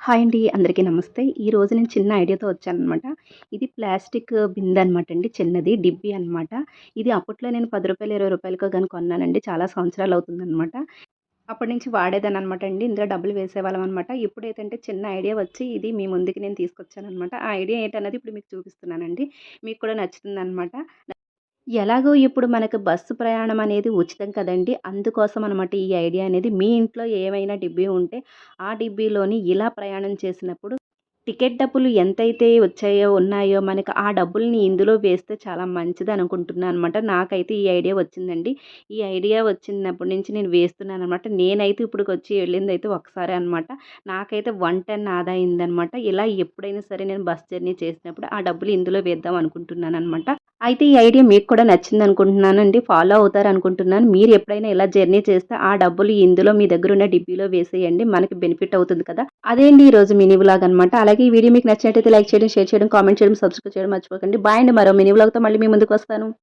Hi అండి అందరికీ నమస్తే. ఈ రోజు నేను చిన్న ఐడియాతో వచ్చానమాట ఇది ప్లాస్టిక్ బిందె అనమాట అండి చిన్నది డిబ్బి అనమాట ఇది అప్పట్లో నేను పది రూపాయలు ఇరవై రూపాయలకో కానీ కొన్నానండి. చాలా సంవత్సరాలు అవుతుందన్నమాట. అప్పటి నుంచి వాడేదాన్ని అనమాట అండి. ఇందులో డబ్బులు వేసేవాళ్ళం అనమాట ఇప్పుడు ఏంటంటే చిన్న ఐడియా వచ్చి ఇది మీ ముందుకి నేను తీసుకొచ్చాను అనమాట ఆ ఐడియా ఏంటన్నది ఇప్పుడు మీకు చూపిస్తున్నానండి. మీకు కూడా నచ్చుతుంది అనమాట ఎలాగో ఇప్పుడు మనకు బస్సు ప్రయాణం అనేది ఉచితం కదండీ! అందుకోసం అనమాట ఈ ఐడియా అనేది. మీ ఇంట్లో ఏమైనా డిబ్బీ ఉంటే, ఆ డిబ్బీలోని ఇలా ప్రయాణం చేసినప్పుడు టికెట్ డబ్బులు ఎంతైతే వచ్చాయో, ఉన్నాయో మనకు ఆ డబ్బుల్ని ఇందులో వేస్తే చాలా మంచిదనుకుంటున్నాననమాట. నాకైతే ఈ ఐడియా వచ్చిందండి. ఈ ఐడియా వచ్చినప్పటి నుంచి నేను వేస్తున్నాను అనమాట నేనైతే ఇప్పుడు వచ్చి వెళ్ళింది అయితే ఒకసారి అనమాట. నాకైతే 110 ఆదా అయిందనమాట. ఇలా ఎప్పుడైనా సరే నేను బస్ జర్నీ చేసినప్పుడు ఆ డబ్బులు ఇందులో వేద్దాం అనుకుంటున్నాను అనమాట అయితే ఈ ఐడియా మీకు కూడా నచ్చింది అనుకుంటున్నాను అండి ఫాలో అవుతారు అనుకుంటున్నాను మీరు ఎప్పుడైనా ఇలా జర్నీ చేస్తే ఆ డబ్బులు ఇందులో మీ దగ్గర ఉన్న డిబ్బీలో వేసేయండి. మనకి బెనిఫిట్ అవుతుంది కదా! అదే అండి ఈరోజు మినీ వ్లాగ్ అనమాట. అలాగే ఈ వీడియో మీకు నచ్చినట్టయితే లైక్ చేయడం, షేర్ చేయడం, కామెంట్ చేయడం, సబ్స్క్రైబ్ చేయడం మర్చిపోకండి. బాయ్ అండి. మరో మినీ వ్లాగ్‌తో మళ్ళీ మీ ముందుకొస్తాను.